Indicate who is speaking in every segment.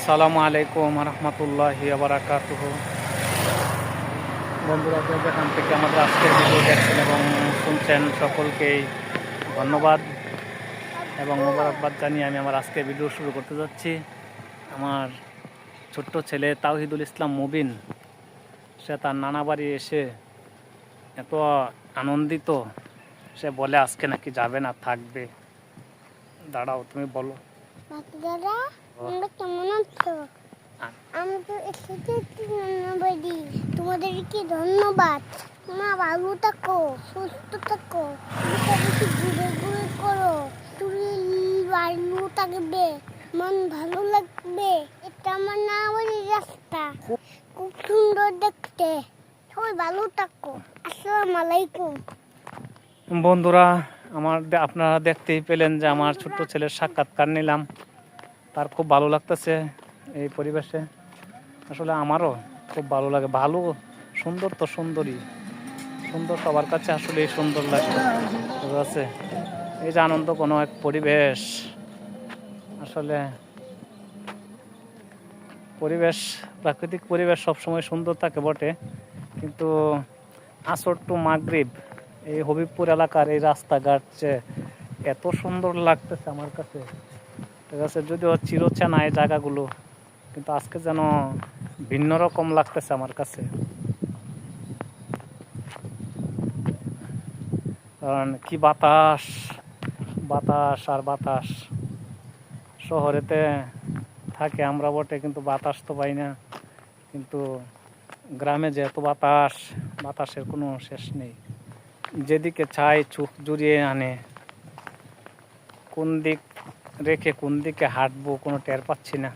Speaker 1: আসসালামু আলাইকুম রহমতুল্লাহি আবরাকাতুহ বন্ধুরা যেখান থেকে আমাদের আজকের ভিডিও দেখছেন এবং শুনছেন, সকলকেই ধন্যবাদ এবং মোবারকবাদ জানিয়ে আমি আমার আজকের ভিডিও শুরু করতে যাচ্ছি। আমার ছোট্ট ছেলে তাওহিদুল ইসলাম মুবিন, সে তার নানা বাড়ি এসে এত আনন্দিত, সে বলে, আজকে নাকি যাবে না, থাকবে। দাঁড়াও, তুমি বলো।
Speaker 2: বাচ্চারা তোমরা কেমন আছো? আমি তো এসেছি একটু ধন্যবাদই তোমাদেরকে ধন্যবাদ। তোমরা ভালো থাকো সুস্থ থাকো। বেশি ঘুরে ঘুরে করো। শরীর ভালো থাকবে। মন ভালো লাগবে। এটা আমার না বাড়ির রাস্তা। খুব সুন্দর দেখতে। সবাই ভালো থাকো। আসসালামু আলাইকুম।
Speaker 1: বন্ধুরা আমার আপনারা দেখতেই পেলেন যে আমার ছোট্ট ছেলের সাক্ষাৎকার নিলাম। তার খুব ভালো লাগতেছে এই পরিবেশে। আসলে আমারও খুব ভালো লাগে। ভালো, সুন্দর তো সুন্দরী সুন্দর সবার কাছে আসলে সুন্দর লাগে। আছে এই যে আনন্দ, কোনো এক পরিবেশ। আসলে পরিবেশ, প্রাকৃতিক পরিবেশ সবসময় সুন্দর থাকে বটে। কিন্তু আসর টু মাগরিব, এই হবিবপুর এলাকার এই রাস্তাঘাট যে এত সুন্দর লাগতেছে আমার কাছে। ঠিক আছে, যদিও চিরচেনা এই জায়গাগুলো, কিন্তু আজকে যেন ভিন্ন রকম লাগতেছে আমার কাছে। কারণ কি বাতাস বাতাস আর বাতাস। শহরেতে থাকে আমরা বটে, কিন্তু বাতাস তো পাই না। কিন্তু গ্রামে যেহেতু বাতাস, বাতাসের কোনো শেষ নেই। যেদিকে চাই চোখ জুড়িয়ে আনে। কোন দিক রেখে কোন দিকে হাঁটবো কোনো টের পাচ্ছি না।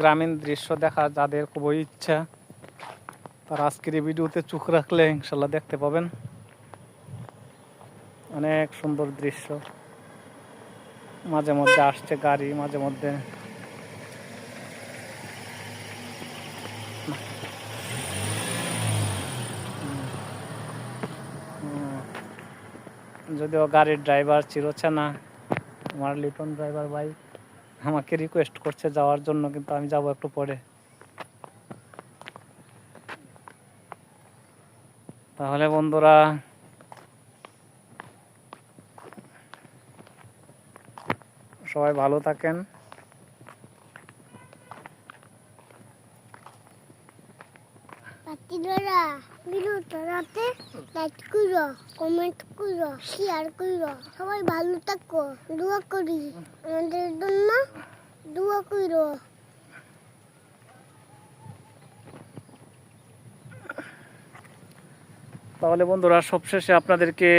Speaker 1: গ্রামীণ দৃশ্য দেখা যাদের খুবই ইচ্ছা, তার আজকের ভিডিওতে চোখ রাখলে ইনশাল্লাহ দেখতে পাবেন। অনেক সুন্দর দৃশ্য। মাঝে মধ্যে আসছে গাড়ি, মাঝে মধ্যে যদিও গাড়ির ড্রাইভার চিরোচ্ছে না, আমার লিটন ড্রাইভার ভাই আমাকে রিকোয়েস্ট করছে যাওয়ার জন্য, কিন্তু আমি যাব একটু পরে। তাহলে বন্ধুরা, সবাই ভালো থাকেন।
Speaker 2: বাচ্চারা ভিডিওটা রাতে লাইক করো কমেন্ট করো শেয়ার করো। সবাই ভালো থাকো, দোয়া করি। আমাদের জন্য দোয়া করো।
Speaker 1: তাহলে বন্ধুরা, সবশেষে আপনাদেরকে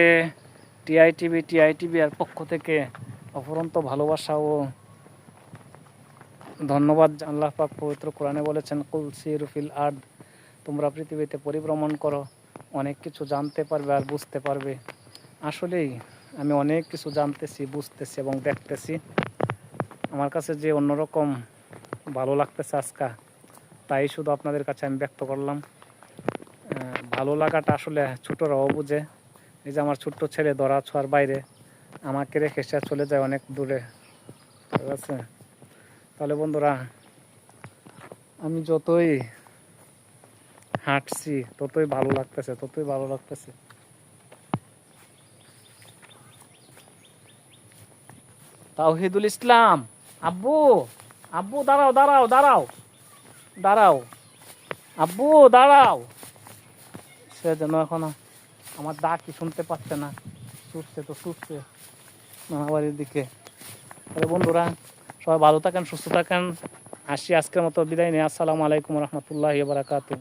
Speaker 1: টিআইটিভি টিআইটিভি এর পক্ষ থেকে অফুরন্ত ভালোবাসা ও ধন্যবাদ। আল্লাহ পাক পবিত্র কোরআনে বলেছেন, কুল সিরুফিল আর্ড তোমরা পৃথিবীতে পরিভ্রমণ করো, অনেক কিছু জানতে পারবে আর বুঝতে পারবে। আসলেই আমি অনেক কিছু জানতেছি, বুঝতেছি এবং দেখতেছি। আমার কাছে যে অন্যরকম ভালো লাগতেছে আজকা, তাই শুধু আপনাদের কাছে আমি ব্যক্ত করলাম। ভালো লাগাটা আসলে ছোটরাও বুঝে। এই যে আমার ছোট্ট ছেলে ধরা ছোঁয়ার বাইরে, আমাকে রেখে সে চলে যায় অনেক দূরে। ঠিক আছে? তাহলে বন্ধুরা, আমি যতই হাঁটছি, ততই ভালো লাগতেছে, ততই ভালো লাগতেছে। তাওহিদুল ইসলাম, আব্বু আব্বু দাঁড়াও দাঁড়াও দাঁড়াও দাঁড়াও, আব্বু, দাঁড়াও। সে যেন এখন আমার ডাক কি শুনতে পাচ্ছে না ছুটছে তো ছুটছে মামা বাড়ির দিকে। তাহলে বন্ধুরা, সবাই ভালো থাকেন, সুস্থ থাকেন। আসি আজকের মতো বিদায় নিয়ে। আসসালামু আলাইকুম রহমতুল্লাহ বারাকাতু